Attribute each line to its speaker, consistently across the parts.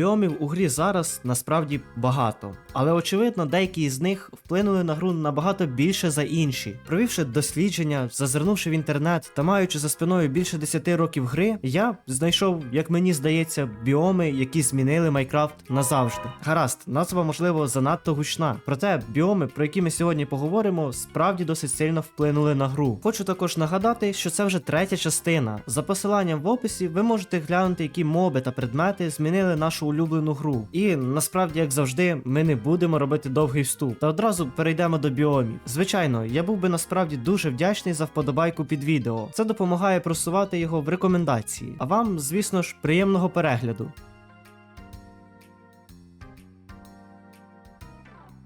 Speaker 1: біомів у грі зараз насправді багато, але очевидно, деякі з них вплинули на гру набагато більше за інші. Провівши дослідження, зазирнувши в інтернет та маючи за спиною більше 10 років гри, я знайшов, як мені здається, біоми, які змінили Майнкрафт назавжди. Гаразд, назва можливо занадто гучна. Проте біоми, про які ми сьогодні поговоримо, справді досить сильно вплинули на гру. Хочу також нагадати, що це вже третя частина. За посиланням в описі ви можете глянути, які моби та предмети змінили нашу улюблену гру. І насправді, як завжди, ми не будемо робити довгий вступ. Та одразу перейдемо до біомів. Звичайно, я був би насправді дуже вдячний за вподобайку під відео. Це допомагає просувати його в рекомендації. А вам, звісно ж, приємного перегляду.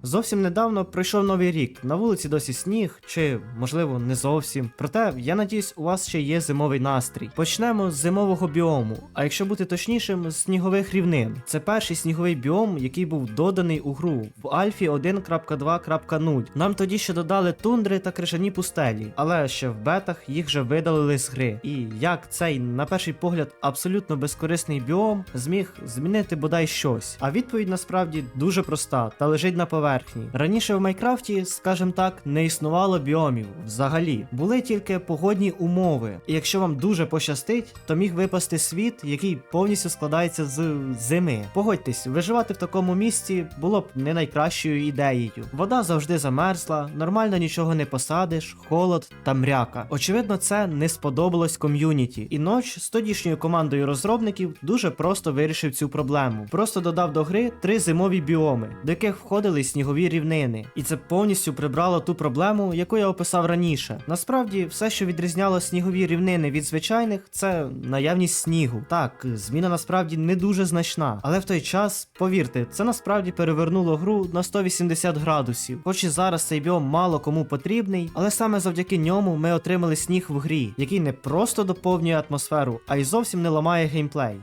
Speaker 1: Зовсім недавно пройшов новий рік. На вулиці досі сніг, чи можливо не зовсім. Проте я надіюсь, у вас ще є зимовий настрій. Почнемо з зимового біому. А якщо бути точнішим, з снігових рівнин. Це перший сніговий біом, який був доданий у гру в Альфі 1.2.0. Нам тоді ще додали тундри та крижані пустелі, але ще в бетах їх вже видалили з гри. І як цей, на перший погляд, абсолютно безкорисний біом зміг змінити бодай щось. А відповідь насправді дуже проста та лежить на поверхні. Раніше в Майнкрафті, скажімо так, не існувало біомів взагалі. Були тільки погодні умови. І якщо вам дуже пощастить, то міг випасти світ, який повністю складається з зими. Погодьтесь, виживати в такому місці було б не найкращою ідеєю. Вода завжди замерзла, нормально нічого не посадиш, холод та мряка. Очевидно, це не сподобалось ком'юніті. І ноч з тодішньою командою розробників дуже просто вирішив цю проблему. Просто додав до гри три зимові біоми, до яких входили снігові рівнини. І це повністю прибрало ту проблему, яку я описав раніше. Насправді, все, що відрізняло снігові рівнини від звичайних, це наявність снігу. Так, зміна насправді не дуже значна, але в той час, повірте, це насправді перевернуло гру на 180 градусів. Хоч і зараз цей біом мало кому потрібний, але саме завдяки ньому ми отримали сніг в грі, який не просто доповнює атмосферу, а й зовсім не ламає геймплей.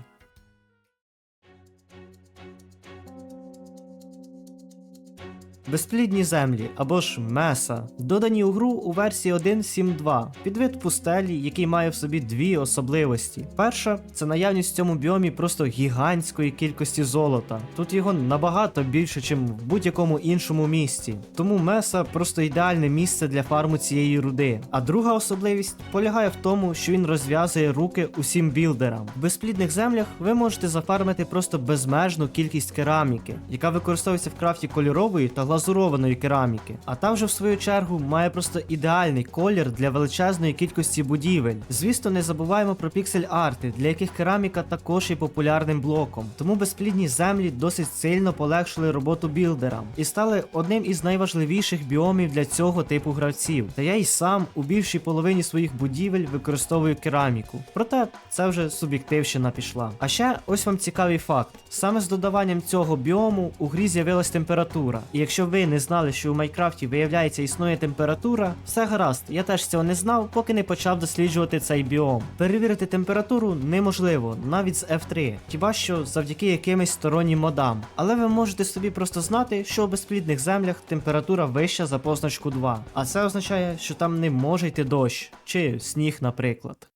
Speaker 1: Безплідні землі або ж меса, додані у гру у версії 1.7.2, підвид пустелі, який має в собі дві особливості. Перша це наявність в цьому біомі просто гігантської кількості золота. Тут його набагато більше, ніж в будь-якому іншому місці. Тому меса просто ідеальне місце для фарму цієї руди. А друга особливість полягає в тому, що він розв'язує руки усім білдерам. В безплідних землях ви можете зафармити просто безмежну кількість кераміки, яка використовується в крафті кольорової та глазурованої кераміки. А там же в свою чергу має просто ідеальний колір для величезної кількості будівель. Звісно, не забуваємо про піксель-арти, для яких кераміка також є популярним блоком. Тому безплідні землі досить сильно полегшили роботу білдерам і стали одним із найважливіших біомів для цього типу гравців. Та я й сам у більшій половині своїх будівель використовую кераміку. Проте це вже суб'єктивщина пішла. А ще ось вам цікавий факт: саме з додаванням цього біому у грі з'явилась температура. І якщо ви не знали, що у Майнкрафті виявляється існує температура, все гаразд, я теж цього не знав, поки не почав досліджувати цей біом. Перевірити температуру неможливо, навіть з F3, хіба що завдяки якимось стороннім модам. Але ви можете собі просто знати, що у безплідних землях температура вища за позначку 2. А це означає, що там не може йти дощ чи сніг, наприклад.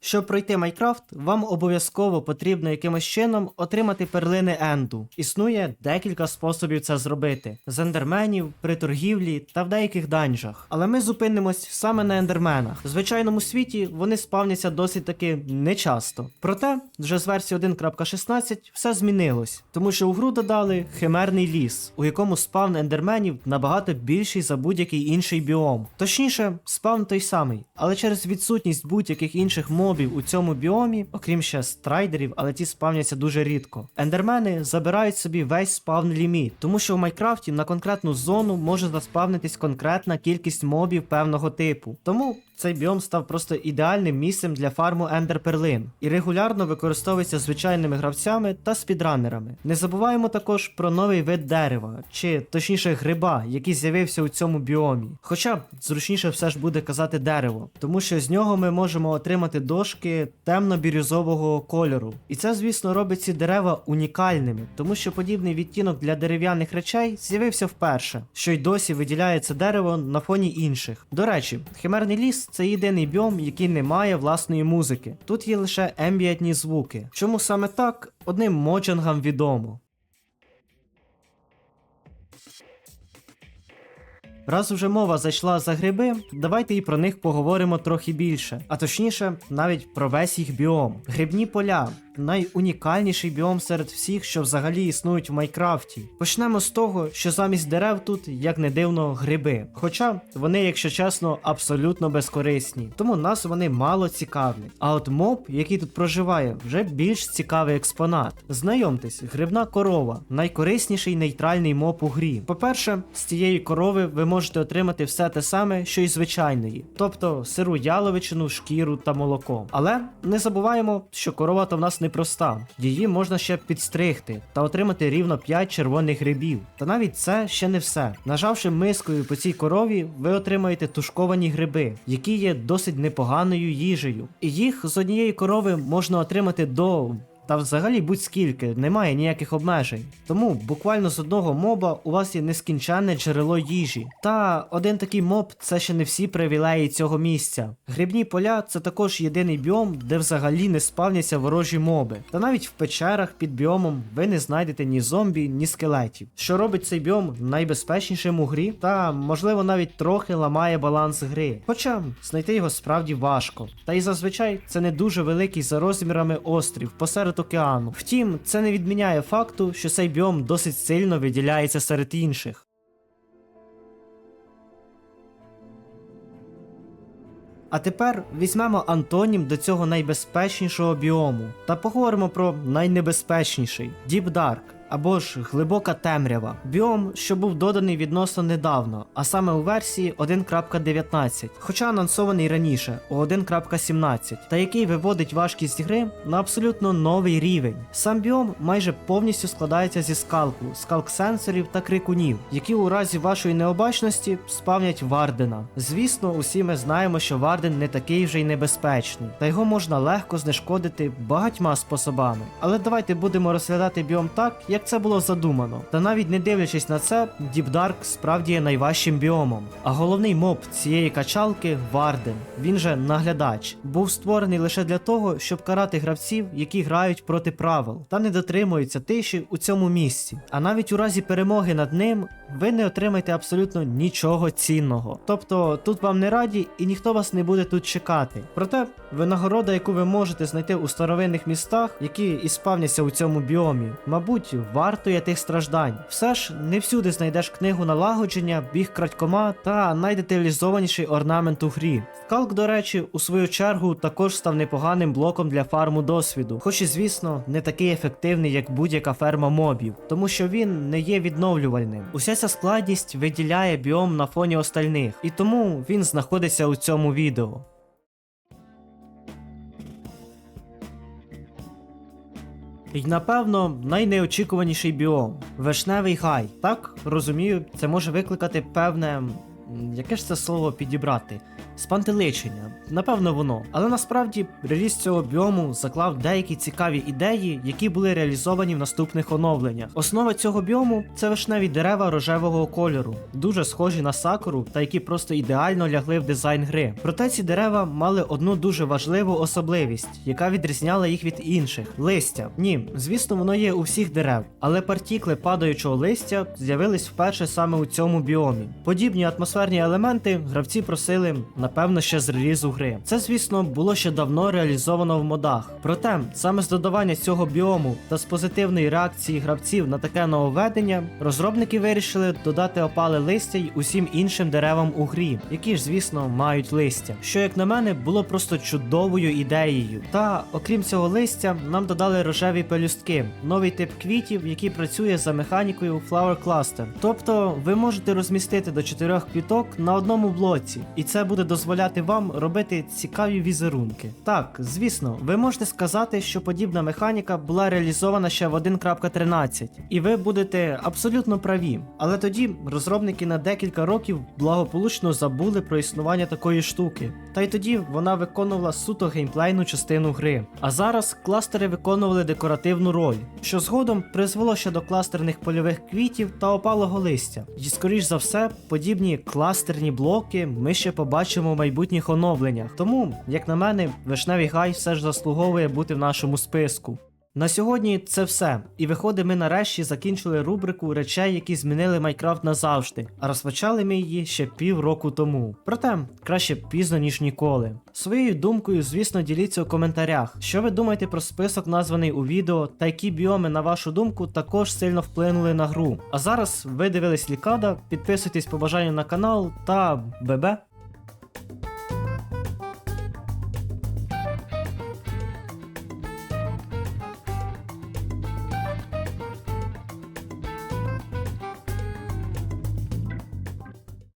Speaker 1: Щоб пройти Майнкрафт, вам обов'язково потрібно якимось чином отримати перлини Енду. Існує декілька способів це зробити: з ендерменів, при торгівлі та в деяких данжах. Але ми зупинимось саме на ендерменах. В звичайному світі вони спавняться досить таки нечасто. Проте, вже з версії 1.16 все змінилось, тому що у гру додали химерний ліс, у якому спавн ендерменів набагато більший за будь-який інший біом. Точніше, спавн той самий, але через відсутність будь-яких інших мобів у цьому біомі, окрім ще страйдерів, але ті спавняться дуже рідко. Ендермени забирають собі весь спавн ліміт, тому що в Майнкрафті на конкретну зону може заспавнитись конкретна кількість мобів певного типу. Тому цей біом став просто ідеальним місцем для фарму ендерперлин і регулярно використовується звичайними гравцями та спідранерами. Не забуваємо також про новий вид дерева, чи точніше гриба, який з'явився у цьому біомі. Хоча зручніше все ж буде казати дерево, тому що з нього ми можемо отримати дошки темно-бірюзового кольору. І це, звісно, робить ці дерева унікальними, тому що подібний відтінок для дерев'яних речей з'явився вперше, що й досі виділяє це дерево на фоні інших. До речі, химерний ліс це єдиний біом, який не має власної музики. Тут є лише ембієтні звуки. Чому саме так? Одним моджангам відомо. Раз уже мова зайшла за гриби, давайте і про них поговоримо трохи більше, а точніше, навіть про весь їх біом. Грибні поля найунікальніший біом серед всіх, що взагалі існують в Майкрафті. Почнемо з того, що замість дерев тут, як не дивно, гриби. Хоча вони, якщо чесно, абсолютно безкорисні, тому нас вони мало цікавлять. А от моб, який тут проживає, вже більш цікавий експонат. Знайомтесь, грибна корова найкорисніший нейтральний моб у грі. По-перше, з цієї корови ви можете отримати все те саме, що й звичайної, тобто сиру яловичину, шкіру та молоко. Але не забуваємо, що корова то в нас не проста. Її можна ще підстригти та отримати рівно 5 червоних грибів. Та навіть це ще не все. Нажавши мискою по цій корові, ви отримаєте тушковані гриби, які є досить непоганою їжею. І їх з однієї корови можна отримати до. Та взагалі будь-скільки, немає ніяких обмежень. Тому буквально з одного моба у вас є нескінченне джерело їжі. Та один такий моб це ще не всі привілеї цього місця. Грибні поля це також єдиний біом, де взагалі не спавняться ворожі моби. Та навіть в печерах під біомом ви не знайдете ні зомбі, ні скелетів, що робить цей біом найбезпечнішим у грі, та можливо навіть трохи ламає баланс гри. Хоча знайти його справді важко. Та й зазвичай це не дуже великий за розмірами острів посеред океану. Втім, це не відміняє факту, що цей біом досить сильно виділяється серед інших. А тепер візьмемо антонім до цього найбезпечнішого біому та поговоримо про найнебезпечніший Deep Dark або ж глибока темрява. Біом, що був доданий відносно недавно, а саме у версії 1.19, хоча анонсований раніше у 1.17, та який виводить важкість гри на абсолютно новий рівень. Сам біом майже повністю складається зі скалку, скалк-сенсорів та крикунів, які у разі вашої необачності спавнять Вардена. Звісно, усі ми знаємо, що Варден не такий вже й небезпечний, та його можна легко знешкодити багатьма способами. Але давайте будемо розглядати біом так, як це було задумано. Та навіть не дивлячись на це, Dark справді є найважчим біомом. А головний моб цієї качалки Варден. Він же наглядач, був створений лише для того, щоб карати гравців, які грають проти правил, та не дотримуються тиші у цьому місці. А навіть у разі перемоги над ним ви не отримаєте абсолютно нічого цінного. Тобто тут вам не раді і ніхто вас не буде тут чекати. Проте винагорода, яку ви можете знайти у старовинних містах, які і спавняться у цьому біомі, мабуть, вартує тих страждань. Все ж не всюди знайдеш книгу налагодження, біг крадькома та найдеталізованіший орнамент у грі. Калк, до речі, у свою чергу також став непоганим блоком для фарму досвіду, хоч і звісно не такий ефективний, як будь-яка ферма мобів, тому що він не є відновлювальним. Уся ця складність виділяє біом на фоні остальних, і тому він знаходиться у цьому відео. І напевно найнеочікуваніший біом вишневий гай. Так розумію, це може викликати певне. Яке ж це слово підібрати? Спантеличення, напевно, воно. Але насправді реліз цього біому заклав деякі цікаві ідеї, які були реалізовані в наступних оновленнях. Основа цього біому це вишневі дерева рожевого кольору, дуже схожі на сакуру, та які просто ідеально лягли в дизайн гри. Проте ці дерева мали одну дуже важливу особливість, яка відрізняла їх від інших листя. Ні, звісно, воно є у всіх дерев, але партікли падаючого листя з'явились вперше саме у цьому біомі. Подібні атмосферні елементи гравці просили, напевно, ще з релізу гри. Це, звісно, було ще давно реалізовано в модах. Проте саме з додавання цього біому та з позитивної реакції гравців на таке нововведення, розробники вирішили додати опали листя й усім іншим деревам у грі, які ж, звісно, мають листя. Що, як на мене, було просто чудовою ідеєю. Та окрім цього листя, нам додали рожеві пелюстки, новий тип квітів, який працює за механікою Flower Cluster. Тобто ви можете розмістити до чотирьох квіток на одному блоці, і це буде дозволяти вам робити цікаві візерунки. Так, звісно, ви можете сказати, що подібна механіка була реалізована ще в 1.13, і ви будете абсолютно праві. Але тоді розробники на декілька років благополучно забули про існування такої штуки. Та й тоді вона виконувала суто геймплейну частину гри. А зараз кластери виконували декоративну роль, що згодом призвело ще до кластерних польових квітів та опалого листя. І скоріш за все, подібні кластерні блоки ми ще побачимо в майбутніх оновленнях. Тому, як на мене, вишневий гай все ж заслуговує бути в нашому списку. На сьогодні це все. І виходить, ми нарешті закінчили рубрику речей, які змінили Майнкрафт назавжди, а розпочали ми її ще півроку тому. Проте краще пізно ніж ніколи. Своєю думкою, звісно, діліться у коментарях, що ви думаєте про список, названий у відео, та які біоми, на вашу думку, також сильно вплинули на гру. А зараз ви дивились Лікада, підписуйтесь по бажанню на канал та бебе.